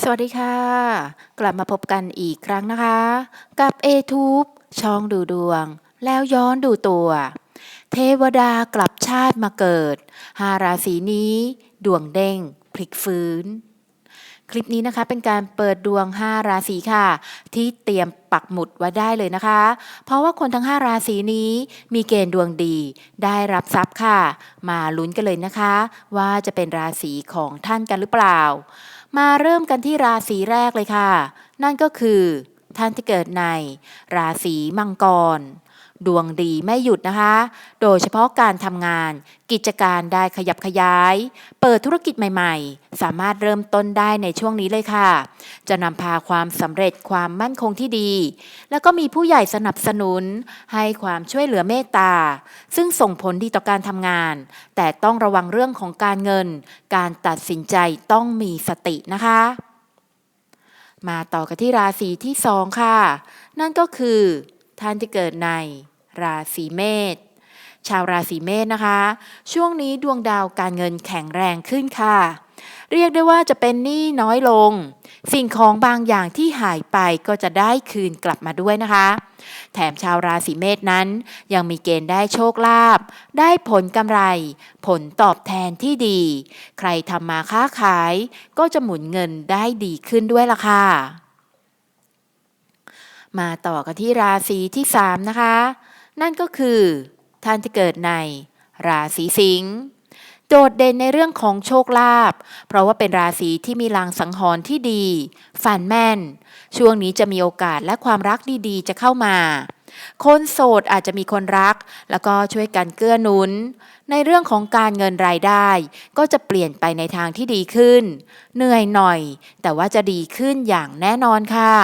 สวัสดีค่ะ กลับมาพบกันอีกครั้งนะคะ กับ a t u b e ช่องดูดวง แล้วย้อนดูตัว เทวดากลับชาติมาเกิดหาราศีนี้ ดวงเด้งพลิกฟื้น คลิปนี้นะคะเป็นการเปิดดวง 5 ราศีค่ะ ที่เตรียมปักหมุดไว้ได้เลยนะคะ เพราะว่าคนทั้ง 5 ราศีนี้มีเกณฑ์ดวงดี ได้รับทรัพย์ค่ะ มาลุ้นกันเลยนะคะ ว่าจะเป็นราศีของท่านกันหรือเปล่า มาเริ่มกันที่ราศีแรกเลยค่ะ นั่นก็คือ ท่านที่เกิดใน ราศีมังกร ดวงดีไม่หยุดนะคะ โดยเฉพาะการทำงาน กิจการได้ขยับขยาย เปิดธุรกิจใหม่ ๆ สามารถเริ่มต้นได้ในช่วงนี้เลยค่ะ จะนำพาความสำเร็จความมั่นคงที่ดี แล้วก็มีผู้ใหญ่สนับสนุน ให้ความช่วยเหลือเมตตา ซึ่งส่งผลดีต่อการทำงาน แต่ต้องระวังเรื่องของการเงิน การตัดสินใจต้องมีสตินะคะ มาต่อกันที่ราศีที่สองค่ะ นั่นก็คือ ท่านที่เกิดในราศีเมษชาวราศีเมษนะคะ ช่วงนี้ดวงดาวการเงินแข็งแรงขึ้นค่ะ เรียกได้ว่าจะเป็นหนี้น้อยลง สิ่งของบางอย่างที่หายไปก็จะได้คืนกลับมาด้วยนะคะ แถมชาวราศีเมษนั้น ยังมีเกณฑ์ได้โชคลาภได้ผลกำไร ผลตอบแทนที่ดี ใครทำมาค้าขาย ก็จะหมุนเงินได้ดีขึ้นด้วยล่ะค่ะมาต่อกันที่ราศีที่ 3 นะคะ นั่นก็คือท่านที่เกิดในราศีสิงห์ โดดเด่นในเรื่องของโชคลาภเพราะว่าเป็นราศีที่มีลางสังหรณ์ที่ดีฝันแม่น ช่วงนี้จะมีโอกาสและความรักดีๆ จะเข้ามา คนโสดอาจจะมีคนรัก แล้วก็ช่วยกันเกื้อหนุน ในเรื่องของการเงินรายได้ ก็จะเปลี่ยนไปในทางที่ดีขึ้น เหนื่อยหน่อย แต่ว่าจะดีขึ้นอย่างแน่นอนค่ะ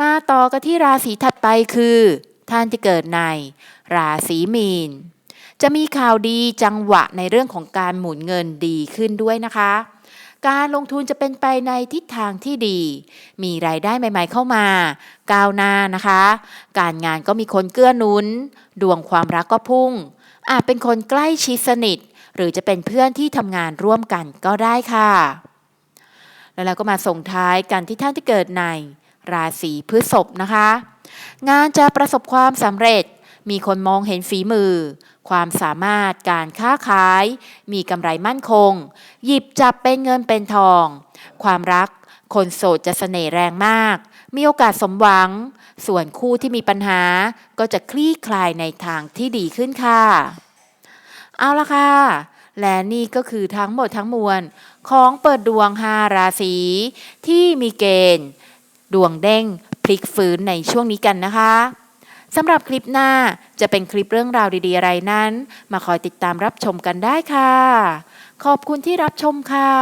มาต่อกันที่ราศีถัดไปคือ ท่านที่เกิดใน ราศีมีน จะมีข่าวดีจังหวะในเรื่องของการหมุนเงินดีขึ้นด้วยนะคะ การลงทุนจะเป็นไปในทิศทางที่ดี มีรายได้ใหม่ ๆ เข้ามา ก้าวหน้านะคะ การงานก็มีคนเกื้อหนุน ดวงความรักก็พุ่ง อาจเป็นคนใกล้ชิดสนิท หรือจะเป็นเพื่อนที่ทำงานร่วมกันก็ได้ค่ะ แล้วเราก็มาส่งท้ายกันที่ท่านที่เกิดในราศีพฤษภนะคะ งานจะประสบความสำเร็จ มีคนมองเห็นฝีมือ ความสามารถการค้าขาย มีกำไรมั่นคง หยิบจับเป็นเงินเป็นทอง ความรักคนโสดจะเสน่ห์แรงมาก มีโอกาสสมหวัง ส่วนคู่ที่มีปัญหาก็จะคลี่คลายในทางที่ดีขึ้นค่ะ เอาละค่ะ และนี่ก็คือทั้งหมดทั้งมวล ของเปิดดวง5ราศีที่มีเกณฑ์ ดวงเด้งพลิกฟื้นในช่วงนี้กันนะคะ สำหรับคลิปหน้าจะเป็นคลิปเรื่องราวดีๆอะไรนั้น มาคอยติดตามรับชมกันได้ค่ะ ขอบคุณที่รับชมค่ะ